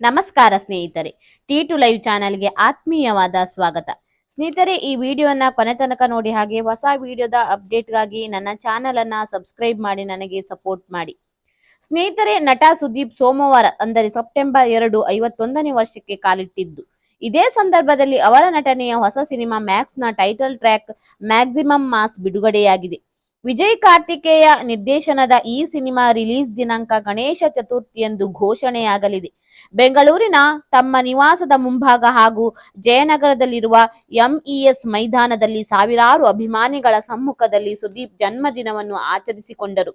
ನಮಸ್ಕಾರ ಸ್ನೇಹಿತರೆ T to live ಚಾನೆಲ್ಗೆ ಆತ್ಮೀಯವಾದ ಸ್ವಾಗತ. ಸ್ನೇಹಿತರೆ, ಈ ವಿಡಿಯೋನ ಕೊನೆ ತನಕ ನೋಡಿ ಹಾಗೆ ಹೊಸ ವಿಡಿಯೋದ ಅಪ್ಡೇಟ್ಗಾಗಿ ನನ್ನ ಚಾನೆಲ್ ಅನ್ನ ಸಬ್ಸ್ಕ್ರೈಬ್ ಮಾಡಿ ನನಗೆ ಸಪೋರ್ಟ್ ಮಾಡಿ. ಸ್ನೇಹಿತರೆ, ನಟ ಸುದೀಪ್ ಸೋಮವಾರ ಅಂದರೆ ಸೆಪ್ಟೆಂಬರ್ ಎರಡು ಐವತ್ತೊಂದನೇ ವರ್ಷಕ್ಕೆ ಕಾಲಿಟ್ಟಿದ್ದು. ಇದೇ ಸಂದರ್ಭದಲ್ಲಿ ಅವರ ನಟನೆಯ ಹೊಸ ಸಿನಿಮಾ ಮ್ಯಾಕ್ಸ್ನ ಟೈಟಲ್ ಟ್ರ್ಯಾಕ್ ಮ್ಯಾಕ್ಸಿಮಮ್ ಮಾಸ್ ಬಿಡುಗಡೆಯಾಗಿದೆ. ವಿಜಯ್ ಕಾರ್ತಿಕೇಯ ನಿರ್ದೇಶನದ ಈ ಸಿನಿಮಾ ರಿಲೀಸ್ ದಿನಾಂಕ ಗಣೇಶ ಚತುರ್ಥಿಯಂದು ಘೋಷಣೆಯಾಗಲಿದೆ. ಬೆಂಗಳೂರಿನ ತಮ್ಮ ನಿವಾಸದ ಮುಂಭಾಗ ಹಾಗೂ ಜಯನಗರದಲ್ಲಿರುವ ಎಂಇಎಸ್ ಮೈದಾನದಲ್ಲಿ ಸಾವಿರಾರು ಅಭಿಮಾನಿಗಳ ಸಮ್ಮುಖದಲ್ಲಿ ಸುದೀಪ್ ಜನ್ಮದಿನವನ್ನು ಆಚರಿಸಿಕೊಂಡರು.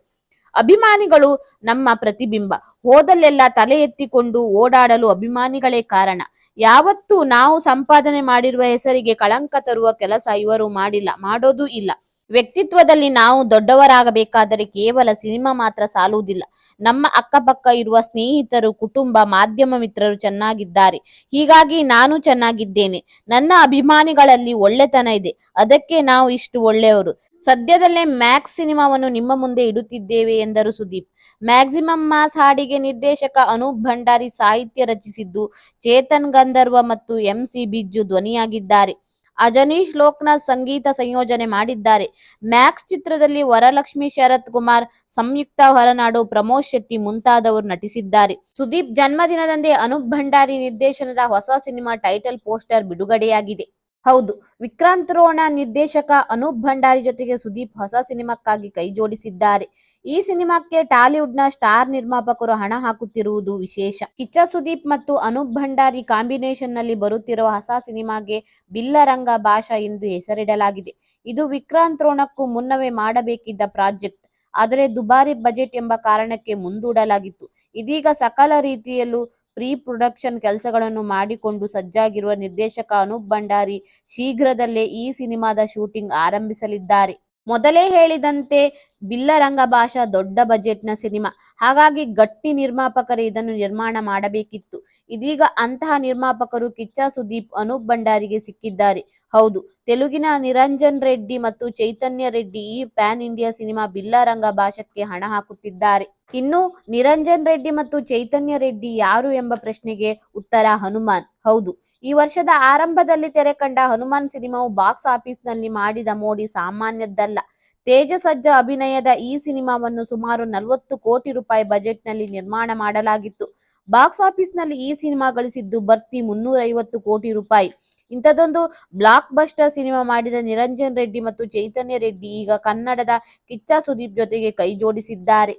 ಅಭಿಮಾನಿಗಳು ನಮ್ಮ ಪ್ರತಿಬಿಂಬ. ಹೋದಲ್ಲೆಲ್ಲ ತಲೆ ಎತ್ತಿಕೊಂಡು ಓಡಾಡಲು ಅಭಿಮಾನಿಗಳೇ ಕಾರಣ. ಯಾವತ್ತೂ ನಾವು ಸಂಪಾದನೆ ಮಾಡಿರುವ ಹೆಸರಿಗೆ ಕಳಂಕ ತರುವ ಕೆಲಸ ಇವರು ಮಾಡಿಲ್ಲ, ಮಾಡೋದೂ ಇಲ್ಲ. ವ್ಯಕ್ತಿತ್ವದಲ್ಲಿ ನಾವು ದೊಡ್ಡವರಾಗಬೇಕಾದರೆ ಕೇವಲ ಸಿನಿಮಾ ಮಾತ್ರ ಸಾಲುವುದಿಲ್ಲ. ನಮ್ಮ ಅಕ್ಕಪಕ್ಕ ಇರುವ ಸ್ನೇಹಿತರು, ಕುಟುಂಬ, ಮಾಧ್ಯಮ ಮಿತ್ರರು ಚೆನ್ನಾಗಿದ್ದಾರೆ. ಹೀಗಾಗಿ ನಾನು ಚೆನ್ನಾಗಿದ್ದೇನೆ. ನನ್ನ ಅಭಿಮಾನಿಗಳಲ್ಲಿ ಒಳ್ಳೆತನ ಇದೆ. ಅದಕ್ಕೆ ನಾವು ಇಷ್ಟು ಒಳ್ಳೆಯವರು. ಸದ್ಯದಲ್ಲೇ ಮ್ಯಾಕ್ಸ್ ಸಿನಿಮಾವನ್ನು ನಿಮ್ಮ ಮುಂದೆ ಇಡುತ್ತಿದ್ದೇವೆ ಎಂದರು ಸುದೀಪ್. ಮ್ಯಾಕ್ಸಿಮಮ್ ಮಾಸ್ ಹಾಡಿಗೆ ನಿರ್ದೇಶಕ ಅನೂಪ್ ಭಂಡಾರಿ ಸಾಹಿತ್ಯ ರಚಿಸಿದ್ದು, ಚೇತನ್ ಗಂಧರ್ವ ಮತ್ತು ಎಂಸಿ ಬಿಜ್ಜು ಧ್ವನಿಯಾಗಿದ್ದಾರೆ. ಅಜನೀಶ್ ಲೋಕ್ನಾಥ್ ಸಂಗೀತ ಸಂಯೋಜನೆ ಮಾಡಿದ್ದಾರೆ. ಮ್ಯಾಕ್ಸ್ ಚಿತ್ರದಲ್ಲಿ ವರಲಕ್ಷ್ಮಿ ಶರತ್ ಕುಮಾರ್, ಸಂಯುಕ್ತ ಹೊರನಾಡು ಪ್ರಮೋದ್ ಶೆಟ್ಟಿ ಮುಂತಾದವರು ನಟಿಸಿದ್ದಾರೆ. ಸುದೀಪ್ ಜನ್ಮದಿನದಂದೇ ಅನೂಪ್ ಭಂಡಾರಿ ನಿರ್ದೇಶನದ ಹೊಸ ಸಿನಿಮಾ ಟೈಟಲ್ ಪೋಸ್ಟರ್ ಬಿಡುಗಡೆಯಾಗಿದೆ. ಹೌದು, ವಿಕ್ರಾಂತ್ ರೋಣ ನಿರ್ದೇಶಕ ಅನೂಪ್ ಭಂಡಾರಿ ಜೊತೆಗೆ ಸುದೀಪ್ ಹೊಸ ಸಿನಿಮಾಕ್ಕಾಗಿ ಕೈ ಜೋಡಿಸಿದ್ದಾರೆ ಈ ಸಿನಿಮಾಕ್ಕೆ ಟಾಲಿವುಡ್ನ ಸ್ಟಾರ್ ನಿರ್ಮಾಪಕರು ಹಣ ಹಾಕುತ್ತಿರುವುದು ವಿಶೇಷ. ಕಿಚ್ಚ ಸುದೀಪ್ ಮತ್ತು ಅನೂಪ್ ಭಂಡಾರಿ ಕಾಂಬಿನೇಷನ್ನಲ್ಲಿ ಬರುತ್ತಿರುವ ಹೊಸ ಸಿನಿಮಾಗೆ ಬಿಲ್ಲರಂಗ ಭಾಷಾ ಎಂದು ಹೆಸರಿಡಲಾಗಿದೆ. ಇದು ವಿಕ್ರಾಂತ್ ರೋಣಕ್ಕೂ ಮುನ್ನವೇ ಮಾಡಬೇಕಿದ್ದ ಪ್ರಾಜೆಕ್ಟ್. ಆದರೆ ದುಬಾರಿ ಬಜೆಟ್ ಎಂಬ ಕಾರಣಕ್ಕೆ ಮುಂದೂಡಲಾಗಿತ್ತು. ಇದೀಗ ಸಕಲ ರೀತಿಯಲ್ಲೂ ಪ್ರೀ ಪ್ರೊಡಕ್ಷನ್ ಕೆಲಸಗಳನ್ನು ಮಾಡಿಕೊಂಡು ಸಜ್ಜಾಗಿರುವ ನಿರ್ದೇಶಕ ಅನೂಪ್ ಭಂಡಾರಿ ಶೀಘ್ರದಲ್ಲೇ ಈ ಸಿನಿಮಾದ ಶೂಟಿಂಗ್ ಆರಂಭಿಸಲಿದ್ದಾರೆ. ಮೊದಲೇ ಹೇಳಿದಂತೆ ಬಿಲ್ಲರಂಗ ಭಾಷಾ ದೊಡ್ಡ ಬಜೆಟ್ನ ಸಿನಿಮಾ. ಹಾಗಾಗಿ ಗಟ್ಟಿ ನಿರ್ಮಾಪಕರು ಇದನ್ನು ನಿರ್ಮಾಣ ಮಾಡಬೇಕಿತ್ತು. ಇದೀಗ ಅಂತಹ ನಿರ್ಮಾಪಕರು ಕಿಚ್ಚ ಸುದೀಪ್, ಅನೂಪ್ ಭಂಡಾರಿಗೆ ಸಿಕ್ಕಿದ್ದಾರೆ. ಹೌದು, ತೆಲುಗಿನ ನಿರಂಜನ್ ರೆಡ್ಡಿ ಮತ್ತು ಚೈತನ್ಯ ರೆಡ್ಡಿ ಈ ಪ್ಯಾನ್ ಇಂಡಿಯಾ ಸಿನಿಮಾ ಬಿಲ್ಲರಂಗ ಭಾಷಕ್ಕೆ ಹಣ ಹಾಕುತ್ತಿದ್ದಾರೆ. ಇನ್ನು ನಿರಂಜನ್ ರೆಡ್ಡಿ ಮತ್ತು ಚೈತನ್ಯ ರೆಡ್ಡಿ ಯಾರು ಎಂಬ ಪ್ರಶ್ನೆಗೆ ಉತ್ತರ ಹನುಮಾನ್. ಹೌದು ಈ ವರ್ಷದ ಆರಂಭದಲ್ಲಿ ತೆರೆ ಕಂಡ ಹನುಮಾನ್ ಸಿನಿಮಾವು ಬಾಕ್ಸ್ ಆಫೀಸ್ನಲ್ಲಿ ಮಾಡಿದ ಮೋಡಿ ಸಾಮಾನ್ಯದ್ದಲ್ಲ. ತೇಜಸಜ್ಜ ಅಭಿನಯದ ಈ ಸಿನಿಮಾವನ್ನು ಸುಮಾರು ನಲವತ್ತು ಕೋಟಿ ರೂಪಾಯಿ ಬಜೆಟ್ನಲ್ಲಿ ನಿರ್ಮಾಣ ಮಾಡಲಾಗಿತ್ತು. ಬಾಕ್ಸ್ ಆಫೀಸ್ನಲ್ಲಿ ಈ ಸಿನಿಮಾ ಗಳಿಸಿದ್ದು ಬರ್ತಿ ಮುನ್ನೂರೈವತ್ತು ಕೋಟಿ ರೂಪಾಯಿ. ಇಂಥದ್ದೊಂದು ಬ್ಲಾಕ್ ಬಸ್ಟರ್ ಸಿನಿಮಾ ಮಾಡಿದ ನಿರಂಜನ್ ರೆಡ್ಡಿ ಮತ್ತು ಚೈತನ್ಯ ರೆಡ್ಡಿ ಈಗ ಕನ್ನಡದ ಕಿಚ್ಚ ಸುದೀಪ್ ಜೊತೆಗೆ ಕೈ ಜೋಡಿಸಿದ್ದಾರೆ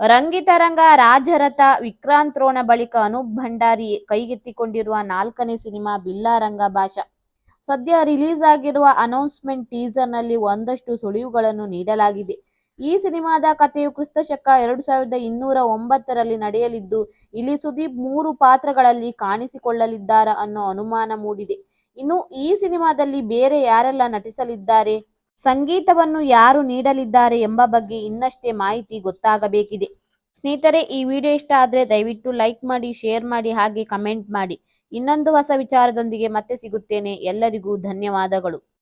ರಂಗಿತರಂಗ ರಾಜರಥ ವಿಕ್ರಾಂತ್ ರೋಣ ಬಳಿಕ ಅನೂಪ್ ಭಂಡಾರಿ ಕೈಗೆತ್ತಿಕೊಂಡಿರುವ ನಾಲ್ಕನೇ ಸಿನಿಮಾ ಬಿಲ್ಲಾರಂಗ ಭಾಷಾ. ಸದ್ಯ ರಿಲೀಸ್ ಆಗಿರುವ ಅನೌನ್ಸ್ಮೆಂಟ್ ಟೀಸರ್ನಲ್ಲಿ ಒಂದಷ್ಟು ಸುಳಿವುಗಳನ್ನು ನೀಡಲಾಗಿದೆ. ಈ ಸಿನಿಮಾದ ಕಥೆಯು ಕ್ರಿಸ್ತ ಶಕ ಎರಡು ಸಾವಿರದ ಇನ್ನೂರ ಒಂಬತ್ತರಲ್ಲಿ ನಡೆಯಲಿದ್ದು, ಇಲ್ಲಿ ಸುದೀಪ್ ಮೂರು ಪಾತ್ರಗಳಲ್ಲಿ ಕಾಣಿಸಿಕೊಳ್ಳಲಿದ್ದಾರ ಅನ್ನೋ ಅನುಮಾನ ಮೂಡಿದೆ. ಇನ್ನು ಈ ಸಿನಿಮಾದಲ್ಲಿ ಬೇರೆ ಯಾರೆಲ್ಲ ನಟಿಸಲಿದ್ದಾರೆ? ಸಂಗೀತವನ್ನು ಯಾರು ನೀಡಲಿದ್ದಾರೆ ಎಂಬ ಬಗ್ಗೆ ಇನ್ನಷ್ಟೇ ಮಾಹಿತಿ ಗೊತ್ತಾಗಬೇಕಿದೆ. ಸ್ನೇಹಿತರೆ, ಈ ವಿಡಿಯೋ ಇಷ್ಟ ಆದರೆ ದಯವಿಟ್ಟು ಲೈಕ್ ಮಾಡಿ, ಶೇರ್ ಮಾಡಿ, ಹಾಗೆ ಕಮೆಂಟ್ ಮಾಡಿ. ಇನ್ನೊಂದು ಹೊಸ ವಿಚಾರದೊಂದಿಗೆ ಮತ್ತೆ ಸಿಗುತ್ತೇನೆ. ಎಲ್ಲರಿಗೂ ಧನ್ಯವಾದಗಳು.